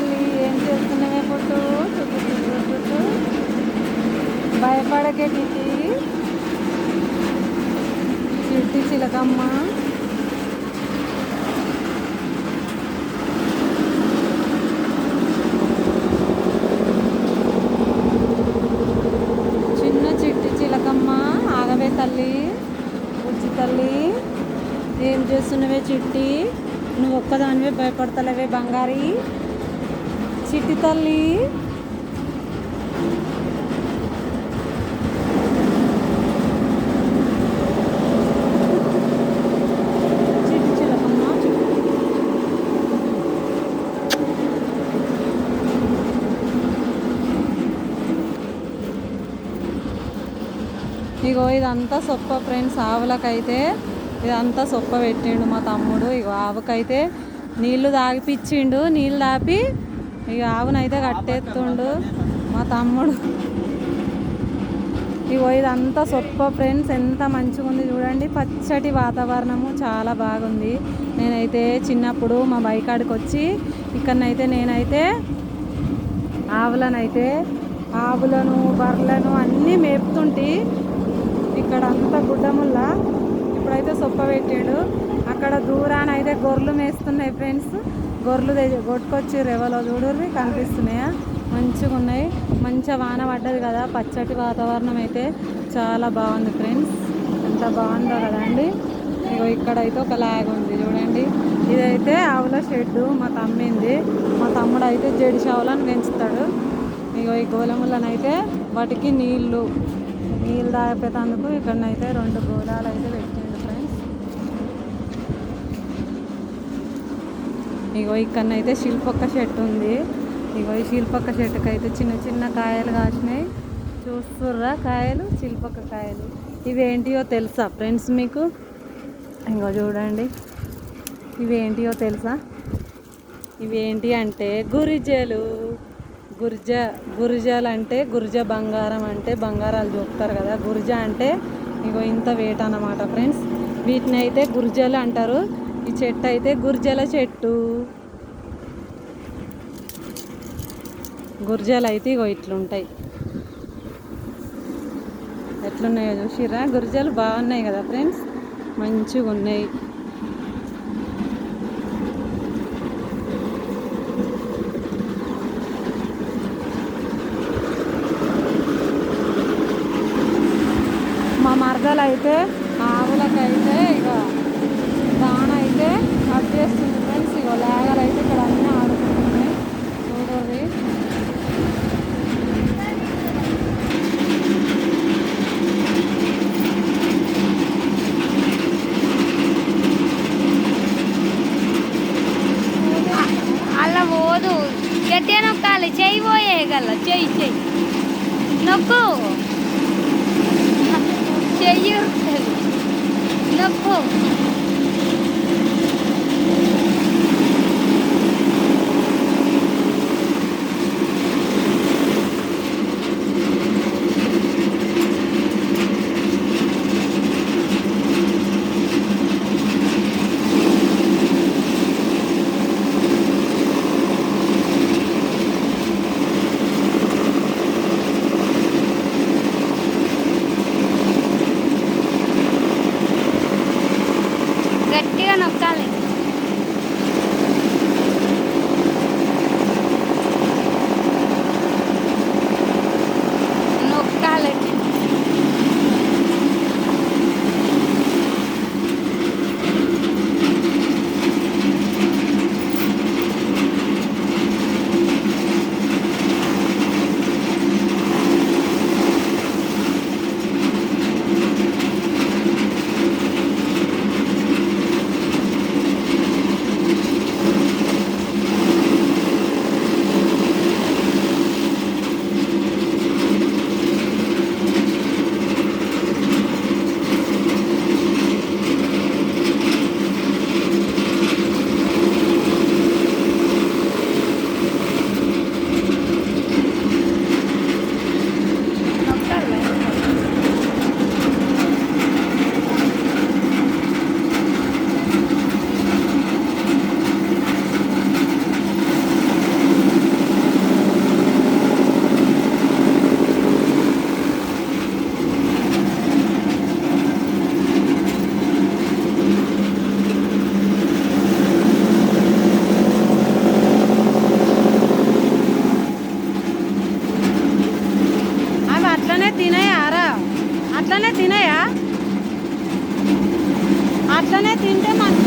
తల్లి ఏం చేస్తున్నావే పుట్టు? పుట్టు భయపడకే కిటి చిట్టి చిలకమ్మ. చిన్న చిట్టి చిలకమ్మ. ఆగవే తల్లి. బుజ్జి తల్లి ఏం చేస్తున్నవే చిట్టి? నువ్వు ఒక్కదానివే భయపడతలేవే బంగారీ. చిట్టి తల్లి. ఇగో ఇదంతా సొప్ప ఫ్రెండ్స్ ఆవులకైతే ఇదంతా సొప్ప పెట్టిండు మా తమ్ముడు. ఇగో ఆవుకైతే నీళ్ళు తాగిపిచ్చిండు నీళ్ళు తాపి ఇక ఆవునైతే కట్టేస్తుండు మా తమ్ముడు. ఇగో ఇదంతా సొప్ప ఫ్రెండ్స్ ఎంత మంచిగా ఉంది చూడండి. పచ్చటి వాతావరణము చాలా బాగుంది. నేనైతే చిన్నప్పుడు మా బైకాడికి వచ్చి ఇక్కడనైతే నేనైతే ఆవులనైతే ఆవులను బర్రెలను అన్నీ మేపుతుంటే. ఇక్కడ అంతా గుడ్డముల్ల. ఇప్పుడైతే సొప్ప పెట్టాడు. అక్కడ దూరాన అయితే గొర్రెలు మేస్తున్నాయి ఫ్రెండ్స్. గొర్రెలు కొట్టుకొచ్చి రెవలో చూడుర్రి కనిపిస్తున్నాయా? మంచిగా ఉన్నాయి. మంచిగా వాన పడ్డది కదా పచ్చటి వాతావరణం అయితే చాలా బాగుంది ఫ్రెండ్స్. ఎంత బాగుందో కదండి ఇగో ఇక్కడైతే ఒక లాగ్ ఉంది చూడండి. ఇదైతే ఆవుల షెడ్డు మా తమ్మింది. మా తమ్ముడు అయితే జడి ఆవులను పెంచుతాడు. ఇగో ఈ గోలములనైతే వాటికి నీళ్ళు నీళ్ళు తాగేటందుకు ఇక్కడనైతే రెండు గోళాలు అయితే పెట్టింది ఫ్రెండ్స్ ఇగో ఇక్కడనైతే శిల్పొక్క చెట్టు ఉంది. ఇగో ఈ శిల్పొక్క చెట్టుకి అయితే చిన్న చిన్న కాయలు కాసినాయి. చూస్తుర్రా కాయలు? శిల్పొక్క కాయలు. ఇవేంటియో తెలుసా ఫ్రెండ్స్ మీకు? ఇంకో చూడండి. ఇవేంటియో తెలుసా? ఇవేంటి అంటే గురిజలు. గుర్జ గురిజలు అంటే గురిజ బంగారం అంటే బంగారాలు చూపుతారు కదా. గురిజ అంటే ఇగో ఇంత వేట అన్నమాట ఫ్రెండ్స్. వీటిని అయితే గుర్జలు అంటారు. ఈ చెట్టు అయితే గుర్జల చెట్టు. గుర్జలు అయితే ఇగో ఇట్లుంటాయి. ఎట్లున్నాయో చూసిర్రా? గుర్జలు బాగున్నాయి కదా ఫ్రెండ్స్? మంచిగా ఉన్నాయి. మా మరదలు అయితే ఆవులకైతే ఇక అలా పోదు గట్టిగా నొక్కాలి చెయ్యి పోయేయగల చెయ్యి చెయ్యి నొక్కు చెయ్యి ఉరుకుతుంది. Respira, no. అట్లనే తినేయారా అట్లనే తినయా? అట్లనే తింటే మనం